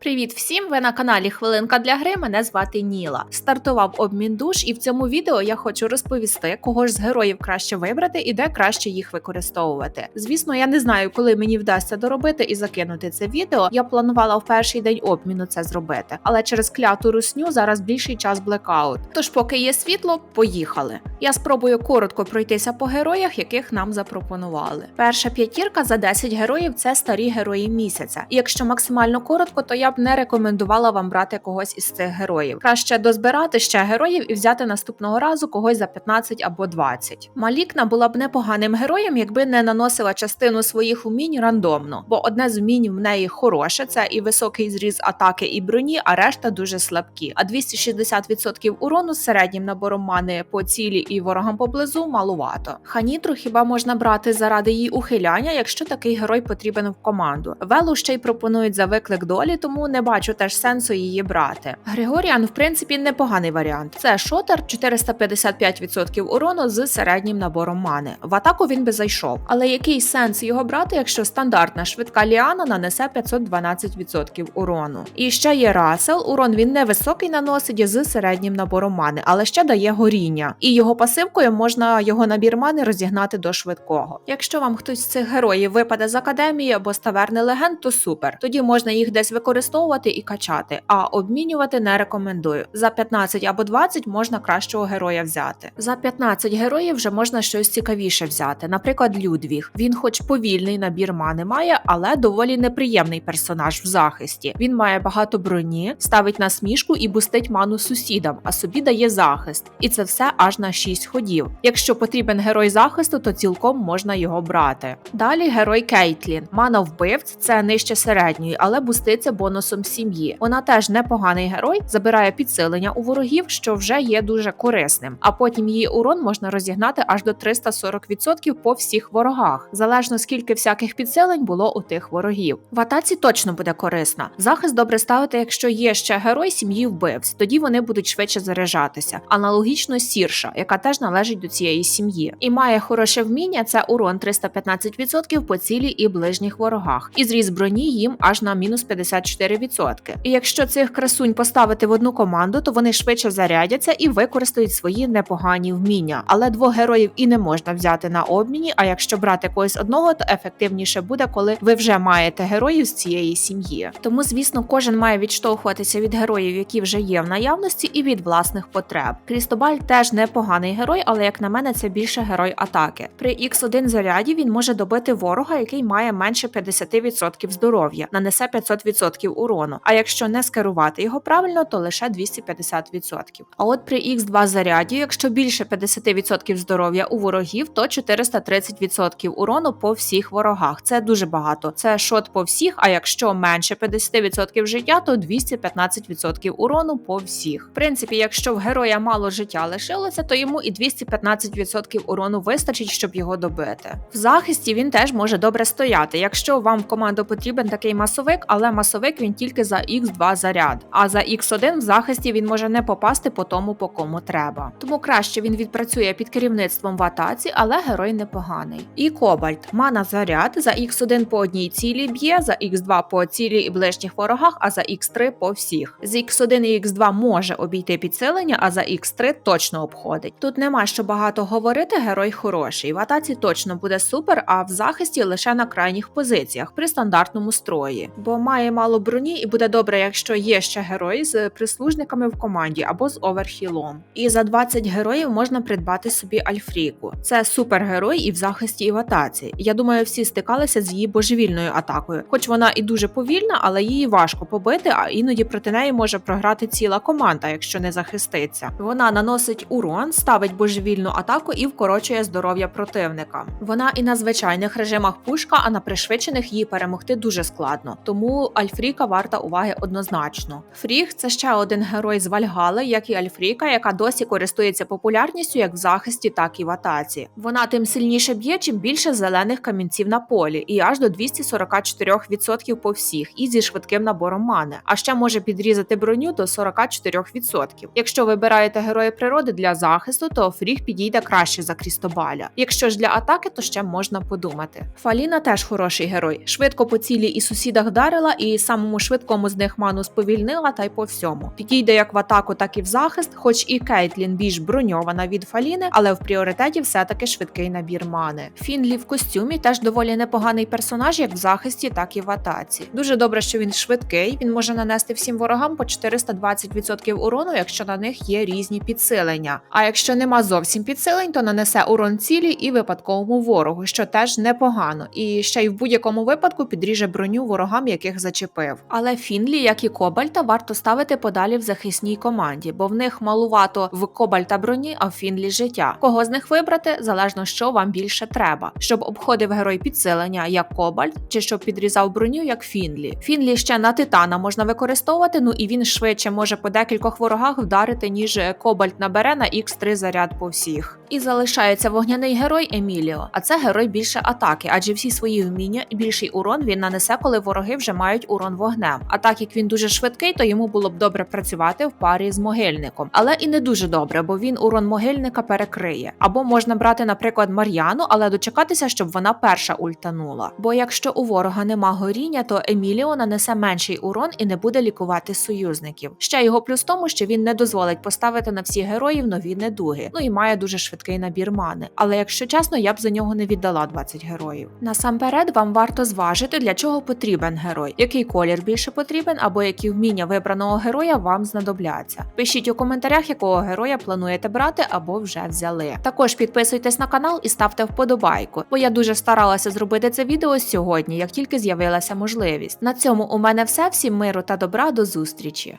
Привіт всім! Ви на каналі Хвилинка для гри. Мене звати Ніла. Стартував обмін душ, і в цьому відео я хочу розповісти, кого ж з героїв краще вибрати і де краще їх використовувати. Звісно, я не знаю, коли мені вдасться доробити і закинути це відео. Я планувала в перший день обміну це зробити, але через кляту русню зараз більший час блекаут. Тож, поки є світло, поїхали. Я спробую коротко пройтися по героях, яких нам запропонували. Перша п'ятірка за 10 героїв це старі герої місяця. І якщо максимально коротко, то я б не рекомендувала вам брати когось із цих героїв. Краще дозбирати ще героїв і взяти наступного разу когось за 15 або 20. Малікна була б непоганим героєм, якби не наносила частину своїх умінь рандомно, бо одне з умінь в неї хороше, це і високий зріз атаки і броні, а решта дуже слабкі. А 260% урону з середнім набором мани по цілі і ворогам поблизу малувато. Ханітру хіба можна брати заради її ухиляння, якщо такий герой потрібен в команду. Велу ще й пропонують за виклик долі, тому не бачу теж сенсу її брати. Григоріан, в принципі, непоганий варіант. Це шотер 455% урону з середнім набором мани. В атаку він би зайшов. Але який сенс його брати, якщо стандартна швидка ліана нанесе 512% урону? І ще є Расел. Урон він невисокий наносить з середнім набором мани, але ще дає горіння. І його пасивкою можна його набір мани розігнати до швидкого. Якщо вам хтось з цих героїв випаде з академії або з таверни легенд, то супер. Тоді можна їх десь використовувати і качати, а обмінювати не рекомендую. За 15 або 20 можна кращого героя взяти. За 15 героїв вже можна щось цікавіше взяти. Наприклад, Людвіг. Він, хоч повільний набір мани має, але доволі неприємний персонаж в захисті. Він має багато броні, ставить насмішку і бустить ману сусідам, а собі дає захист. І це все аж на 6 ходів. Якщо потрібен герой захисту, то цілком можна його брати. Далі герой Кейтлін. Мана вбивць це нижче середньої, але буститься бонусом сім'ї. Вона теж непоганий герой, забирає підсилення у ворогів, що вже є дуже корисним. А потім її урон можна розігнати аж до 340% по всіх ворогах, залежно скільки всяких підсилень було у тих ворогів. В атаці точно буде корисна. Захист добре ставити, якщо є ще герой сім'ї вбивць, тоді вони будуть швидше заряджатися. Аналогічно сірша, яка теж належить до цієї сім'ї, і має хороше вміння. Це урон 315% по цілі і ближніх ворогах, і зріз броні їм аж на мінус 54%. І якщо цих красунь поставити в одну команду, то вони швидше зарядяться і використають свої непогані вміння. Але двох героїв і не можна взяти на обміні. А якщо брати когось одного, то ефективніше буде, коли ви вже маєте героїв з цієї сім'ї. Тому, звісно, кожен має відштовхуватися від героїв, які вже є в наявності, і від власних потреб. Крістобаль теж непоганий герой, але як на мене, це більше герой атаки. При X1 заряді він може добити ворога, який має менше 50% здоров'я, нанесе 500% урону. А якщо не скерувати його правильно, то лише 250%. А от при X2 заряді, якщо більше 50% здоров'я у ворогів, то 430% урону по всіх ворогах. Це дуже багато. Це шот по всіх. А якщо менше 50% життя, то 215% урону по всіх. В принципі, якщо в героя мало життя лишилося, то йому і 215% урону вистачить, щоб його добити. В захисті він теж може добре стояти. Якщо вам в команду потрібен такий масовик, але масовик він тільки за X2 заряд, а за X1 в захисті він може не попасти по тому, по кому треба. Тому краще він відпрацює під керівництвом в атаці, але герой непоганий. І Кобальт мана заряд за X1 по одній цілі б'є, за X2 по цілі і ближніх ворогах, а за X3 по всіх. З X1 і X2 може обійти підсилення, а за X3 точно обходить. Тут нема що багато говорити, герой хороший. В атаці точно буде супер, а в захисті лише на крайніх позиціях при стандартному строї, бо має мало броні і буде добре, якщо є ще герой з прислужниками в команді або з оверхілом. І за 20 героїв можна придбати собі Альфріку. Це супергерой і в захисті, і в атаці. Я думаю, всі стикалися з її божевільною атакою, хоч вона і дуже повільна, але її важко побити, а іноді проти неї може програти ціла команда, якщо не захиститься. Вона наносить урон, ставить божевільну атаку і вкорочує здоров'я противника. Вона і на звичайних режимах пушка, а на пришвидшених її перемогти дуже складно. Тому Альфріка варта уваги однозначно. Фріг це ще один герой з Вальгали, як і Альфріка, яка досі користується популярністю як в захисті, так і в атаці. Вона тим сильніше б'є, чим більше зелених камінців на полі, і аж до 244% по всіх, і зі швидким набором мани. А ще може підрізати броню до 44%. Якщо вибираєте героя природи для захисту, то Фріг підійде краще за Крістобаля. Якщо ж для атаки, то ще можна подумати. Фаліна теж хороший герой. Швидко по цілі і сусідах дарила, і самому тому швидкому з них ману сповільнила та й по всьому. Підійде як в атаку, так і в захист, хоч і Кейтлін більш броньована від Фаліни, але в пріоритеті все-таки швидкий набір мани. Фінлі в костюмі теж доволі непоганий персонаж, як в захисті, так і в атаці. Дуже добре, що він швидкий. Він може нанести всім ворогам по 420% урону, якщо на них є різні підсилення. А якщо нема зовсім підсилень, то нанесе урон цілі і випадковому ворогу, що теж непогано. І ще й в будь-якому випадку підріже броню ворогам, яких зачепив. Але Фінлі, як і Кобальта, варто ставити подалі в захисній команді, бо в них малувато в Кобальта броні, а в Фінлі життя. Кого з них вибрати, залежно що вам більше треба, щоб обходив герой підсилення як Кобальт, чи щоб підрізав броню як Фінлі. Фінлі ще на титана можна використовувати, ну і він швидше може по декількох ворогах вдарити, ніж Кобальт набере на X3 заряд по всіх. І залишається вогняний герой Еміліо, а це герой більше атаки, адже всі свої вміння і більший урон він нанесе, коли вороги вже мають урон вогнем. А так як він дуже швидкий, то йому було б добре працювати в парі з могильником, але і не дуже добре, бо він урон могильника перекриє. Або можна брати, наприклад, Мар'яну, але дочекатися, щоб вона перша ультанула. Бо якщо у ворога нема горіння, то Еміліо нанесе менший урон і не буде лікувати союзників. Ще його плюс в тому, що він не дозволить поставити на всіх героїв нові недуги. Ну і має дуже швидкий набір мани. Але якщо чесно, я б за нього не віддала 20 героїв. Насамперед, вам варто зважити, для чого потрібен герой, який колір більше потрібен, або які вміння вибраного героя вам знадобляться. Пишіть у коментарях, якого героя плануєте брати або вже взяли. Також підписуйтесь на канал і ставте вподобайку, бо я дуже старалася зробити це відео сьогодні, як тільки з'явилася можливість. На цьому у мене все. Всім миру та добра до зустрічі.